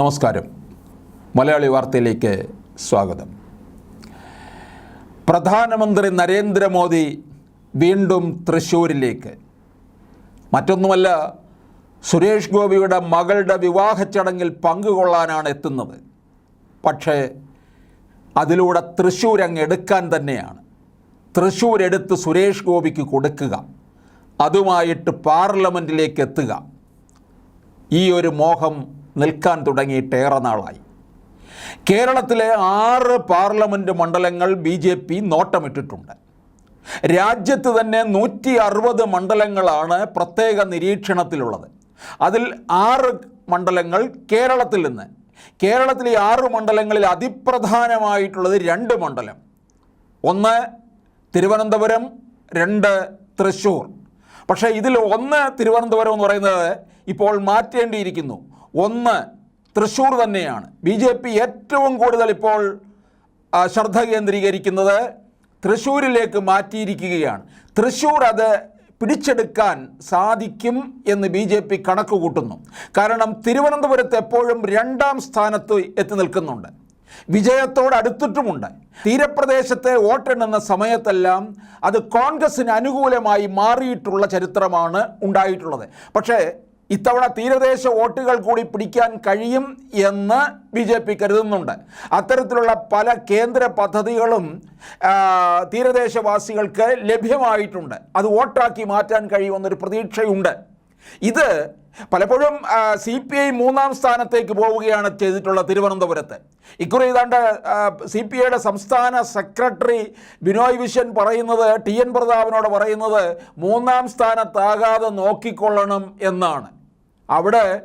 നമസ്കാരം. മലയാളി വാർത്തയിലേക്ക് സ്വാഗതം. പ്രധാനമന്ത്രി നരേന്ദ്രമോദി വീണ്ടും തൃശ്ശൂരിലേക്ക്. മറ്റൊന്നുമല്ല സുരേഷ് ഗോപിയുടെ മകളുടെ വിവാഹ ചടങ്ങിൽ പങ്കുകൊള്ളാനാണ് എത്തുന്നത്. പക്ഷേ അതിലൂടെ തൃശ്ശൂർ അങ്ങ് എടുക്കാൻ തന്നെയാണ്. തൃശ്ശൂർ എടുത്ത് സുരേഷ് ഗോപിക്ക് കൊടുക്കുക. അതുമായിട്ട് പാർലമെന്റിലേക്ക് എത്തുക. ഈ ഒരു മോഹം നിൽക്കാൻ തുടങ്ങിയിട്ട് ഏറെ നാളായി. കേരളത്തിലെ ആറ് പാർലമെന്റ് മണ്ഡലങ്ങൾ ബി ജെ പി നോട്ടമിട്ടിട്ടുണ്ട്. രാജ്യത്ത് തന്നെ നൂറ്റി അറുപത് മണ്ഡലങ്ങളാണ് പ്രത്യേക നിരീക്ഷണത്തിലുള്ളത്. അതിൽ ആറ് മണ്ഡലങ്ങൾ കേരളത്തിൽ നിന്ന്. കേരളത്തിലെ ആറ് മണ്ഡലങ്ങളിൽ അതിപ്രധാനമായിട്ടുള്ളത് രണ്ട് മണ്ഡലം. ഒന്ന് തിരുവനന്തപുരം രണ്ട് തൃശ്ശൂർ. പക്ഷേ ഇതിൽ ഒന്ന് തിരുവനന്തപുരം എന്ന് പറയുന്നത് ഇപ്പോൾ മാറ്റേണ്ടിയിരിക്കുന്നു. ഒന്ന് തൃശ്ശൂർ തന്നെയാണ്. ബി ജെ പി ഏറ്റവും കൂടുതൽ ഇപ്പോൾ ശ്രദ്ധ കേന്ദ്രീകരിക്കുന്നത് തൃശ്ശൂരിലേക്ക് മാറ്റിയിരിക്കുകയാണ്. തൃശ്ശൂർ അത് പിടിച്ചെടുക്കാൻ സാധിക്കും എന്ന് ബി ജെ പി കണക്ക് കൂട്ടുന്നു. കാരണം തിരുവനന്തപുരത്ത് എപ്പോഴും രണ്ടാം സ്ഥാനത്ത് എത്തി നിൽക്കുന്നുണ്ട്. വിജയത്തോട് അടുത്തിട്ടുമുണ്ട്. തീരപ്രദേശത്തെ വോട്ടെണ്ണുന്ന സമയത്തെല്ലാം അത് കോൺഗ്രസിന് അനുകൂലമായി മാറിയിട്ടുള്ള ചരിത്രമാണ് ഉണ്ടായിട്ടുള്ളത്. പക്ഷേ ഇത്തവണ തീരദേശ വോട്ടുകൾ കൂടി പിടിക്കാൻ കഴിയും എന്ന് ബി ജെ പി കരുതുന്നുണ്ട്. അത്തരത്തിലുള്ള പല കേന്ദ്ര പദ്ധതികളും തീരദേശവാസികൾക്ക് ലഭ്യമായിട്ടുണ്ട്. അത് വോട്ടാക്കി മാറ്റാൻ കഴിയുമെന്നൊരു പ്രതീക്ഷയുണ്ട്. ഇത് പലപ്പോഴും സി പി ഐ മൂന്നാം സ്ഥാനത്തേക്ക് പോവുകയാണ് ചെയ്തിട്ടുള്ള തിരുവനന്തപുരത്ത്. ഇക്കുറി ഏതാണ്ട് സി പി ഐയുടെ സംസ്ഥാന സെക്രട്ടറി ബിനോയ് വിശ്വൻ പറയുന്നത് ടി എൻ പ്രതാപനോട് പറയുന്നത് മൂന്നാം സ്ഥാനത്താകാതെ നോക്കിക്കൊള്ളണം എന്നാണ്. അവിടെ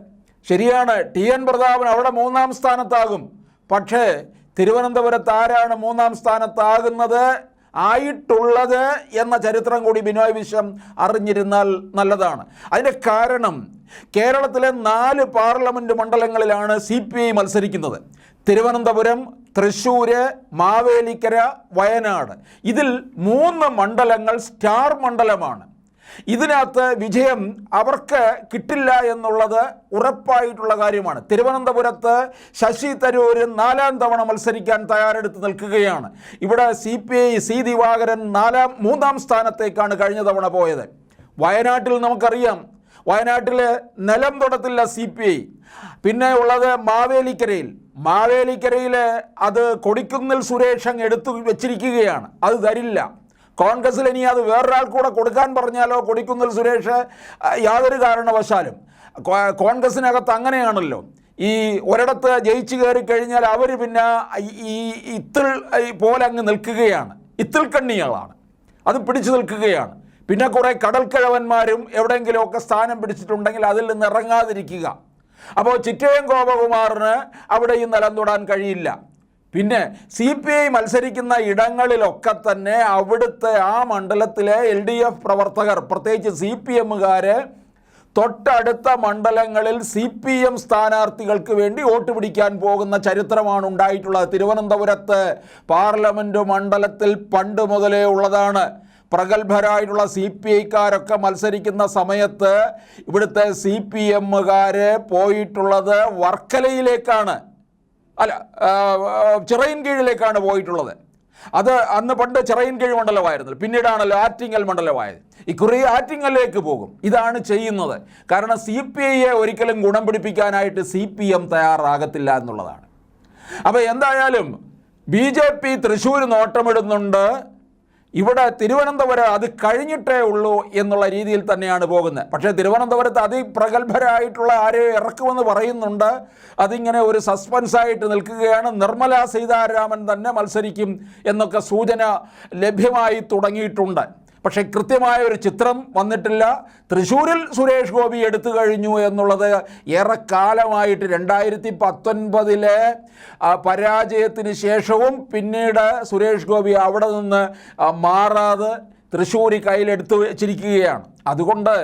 ശരിയാണ് ടി എൻ പ്രതാപൻ അവിടെ മൂന്നാം സ്ഥാനത്താകും. പക്ഷേ തിരുവനന്തപുരത്ത് ആരാണ് മൂന്നാം സ്ഥാനത്താകുന്നത്? ആയിട്ടുള്ളത് എന്ന ചരിത്രം കൂടി ബിനോയ് വിശ്വം അറിഞ്ഞിരുന്നാൽ നല്ലതാണ്. അതിന്റെ കാരണം കേരളത്തിലെ നാല് പാർലമെന്റ് മണ്ഡലങ്ങളിലാണ് സി പി ഐ മത്സരിക്കുന്നത്. തിരുവനന്തപുരം തൃശ്ശൂർ മാവേലിക്കര വയനാട്. ഇതിൽ മൂന്ന് മണ്ഡലങ്ങൾ സ്റ്റാർ മണ്ഡലമാണ്. ഇതിനകത്ത് വിജയം അവർക്ക് കിട്ടില്ല എന്നുള്ളത് ഉറപ്പായിട്ടുള്ള കാര്യമാണ്. തിരുവനന്തപുരത്ത് ശശി തരൂർ നാലാം തവണ മത്സരിക്കാൻ തയ്യാറെടുത്ത് നിൽക്കുകയാണ്. ഇവിടെ C P I C Divakaran നാലാം മൂന്നാം സ്ഥാനത്തേക്കാണ് കഴിഞ്ഞ തവണ പോയത്. വയനാട്ടിൽ നമുക്കറിയാം. വയനാട്ടിൽ നിലം തൊടത്തില്ല സി പി ഐ. പിന്നെ ഉള്ളത് മാവേലിക്കരയിൽ. മാവേലിക്കരയിൽ അത് കൊടിക്കുന്നിൽ സുരേഷ് അങ്ങ് എടുത്തു വെച്ചിരിക്കുകയാണ്. അത് തരില്ല കോൺഗ്രസിൽ ഇനി അത് വേറൊരാൾ കൂടെ കൊടുക്കാൻ പറഞ്ഞാലോ? കൊടിക്കുന്നിൽ സുരേഷ് യാതൊരു കാരണവശാലും. കോൺഗ്രസിനകത്ത് അങ്ങനെയാണല്ലോ. ഈ ഒരിടത്ത് ജയിച്ചു കയറി കഴിഞ്ഞാൽ അവർ പിന്നെ ഈ- ഇത്തിൽ പോലെ അങ്ങ് നിൽക്കുകയാണ്. ഇത്തിൽ കണ്ണികളാണ് അത് പിടിച്ചു നിൽക്കുകയാണ്. പിന്നെ കുറേ കടൽക്കിഴവന്മാരും എവിടെയെങ്കിലുമൊക്കെ സ്ഥാനം പിടിച്ചിട്ടുണ്ടെങ്കിൽ അതിൽ നിന്ന് ഇറങ്ങാതിരിക്കുക. അപ്പോൾ ചിറ്റയം ഗോപകുമാറിന് അവിടെ ഈ നിലം തൊടാൻ കഴിയില്ല. പിന്നെ സി പി ഐ മത്സരിക്കുന്ന ഇടങ്ങളിലൊക്കെ തന്നെ അവിടുത്തെ ആ മണ്ഡലത്തിലെ എൽ ഡി എഫ് പ്രവർത്തകർ പ്രത്യേകിച്ച് സി പി എമ്മുകാർ തൊട്ടടുത്ത മണ്ഡലങ്ങളിൽ സി പി എം സ്ഥാനാർത്ഥികൾക്ക് വേണ്ടി വോട്ട് പിടിക്കാൻ പോകുന്ന ചരിത്രമാണ് ഉണ്ടായിട്ടുള്ളത്. തിരുവനന്തപുരത്ത് പാർലമെന്റ് മണ്ഡലത്തിൽ പണ്ട് മുതലേ ഉള്ളതാണ്. പ്രഗത്ഭരായിട്ടുള്ള സി പി ഐക്കാരൊക്കെ മത്സരിക്കുന്ന സമയത്ത് ഇവിടുത്തെ സി പി എമ്മുകാർ പോയിട്ടുള്ളത് വർക്കലയിലേക്കാണ്. അല്ല ചിറയിൻ കീഴിലേക്കാണ് പോയിട്ടുള്ളത്. അത് അന്ന് പണ്ട് ചിറയിൻ കീഴ് മണ്ഡലമായിരുന്നു. പിന്നീടാണല്ലോ ആറ്റിങ്ങൽ മണ്ഡലമായത്. ഇക്കുറി ആറ്റിങ്ങലിലേക്ക് പോകും. ഇതാണ് ചെയ്യുന്നത്. കാരണം സി പി ഐയെ ഒരിക്കലും ഗുണം പിടിപ്പിക്കാനായിട്ട് സി പി എം തയ്യാറാകത്തില്ല എന്നുള്ളതാണ്. അപ്പോൾ എന്തായാലും ബി ജെ പി തൃശ്ശൂർ നോട്ടമിടുന്നുണ്ട്. ഇവിടെ തിരുവനന്തപുരം അത് കഴിഞ്ഞിട്ടേ ഉള്ളൂ എന്നുള്ള രീതിയിൽ തന്നെയാണ് പോകുന്നത്. പക്ഷേ തിരുവനന്തപുരത്ത് അതിപ്രഗത്ഭരായിട്ടുള്ള ആരെയോ ഇറക്കുമെന്ന് പറയുന്നുണ്ട്. അതിങ്ങനെ ഒരു സസ്പെൻസായിട്ട് നിൽക്കുകയാണ്. നിർമ്മല സീതാരാമൻ തന്നെ മത്സരിക്കും എന്നൊക്കെ സൂചന ലഭ്യമായി തുടങ്ങിയിട്ടുണ്ട്. പക്ഷേ കൃത്യമായ ഒരു ചിത്രം വന്നിട്ടില്ല. തൃശ്ശൂരിൽ സുരേഷ് ഗോപി എടുത്തു കഴിഞ്ഞു എന്നുള്ളത് ഏറെക്കാലമായിട്ട് രണ്ടായിരത്തി പത്തൊൻപതിലെ പരാജയത്തിന് ശേഷവും പിന്നീട് സുരേഷ് ഗോപി അവിടെ നിന്ന് മാറാതെ തൃശ്ശൂരി കയ്യിലെടുത്ത് വെച്ചിരിക്കുകയാണ്. അതുകൊണ്ട്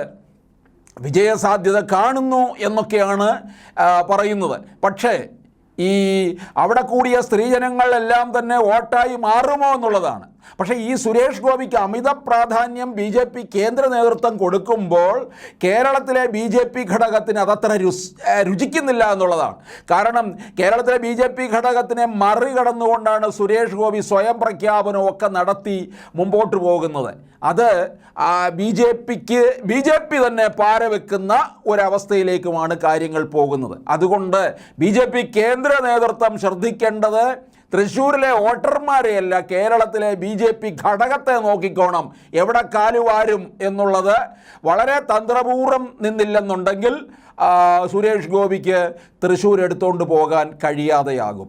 വിജയസാധ്യത കാണുന്നു എന്നൊക്കെയാണ് പറയുന്നത്. പക്ഷേ ഈ അവിടെ കൂടിയ സ്ത്രീജനങ്ങളെല്ലാം തന്നെ വോട്ടായി മാറുമോ എന്നുള്ളതാണ്. പക്ഷേ ഈ സുരേഷ് ഗോപിക്ക് അമിത പ്രാധാന്യം ബി ജെ പി കേന്ദ്ര നേതൃത്വം കൊടുക്കുമ്പോൾ കേരളത്തിലെ ബി ജെ പി ഘടകത്തിന് അതത്ര രുചിക്കുന്നില്ല എന്നുള്ളതാണ്. കാരണം കേരളത്തിലെ ബി ജെ പി ഘടകത്തിനെ മറികടന്നുകൊണ്ടാണ് സുരേഷ് ഗോപി സ്വയം പ്രഖ്യാപനവും ഒക്കെ നടത്തി മുമ്പോട്ട് പോകുന്നത്. അത് ബി ജെ പിക്ക് ബി ജെ പി തന്നെ പാരവെക്കുന്ന ഒരവസ്ഥയിലേക്കുമാണ് കാര്യങ്ങൾ പോകുന്നത്. അതുകൊണ്ട് ബി ജെ പി കേന്ദ്ര നേതൃത്വം ശ്രദ്ധിക്കേണ്ടത് തൃശ്ശൂരിലെ വോട്ടർമാരെയല്ല കേരളത്തിലെ ബി ജെ പി ഘടകത്തെ നോക്കിക്കോണം. എവിടെ കാലുവാരും എന്നുള്ളത് വളരെ തന്ത്രപൂർവം നിന്നില്ലെന്നുണ്ടെങ്കിൽ സുരേഷ് ഗോപിക്ക് തൃശ്ശൂർ എടുത്തുകൊണ്ട് പോകാൻ കഴിയാതെയാകും.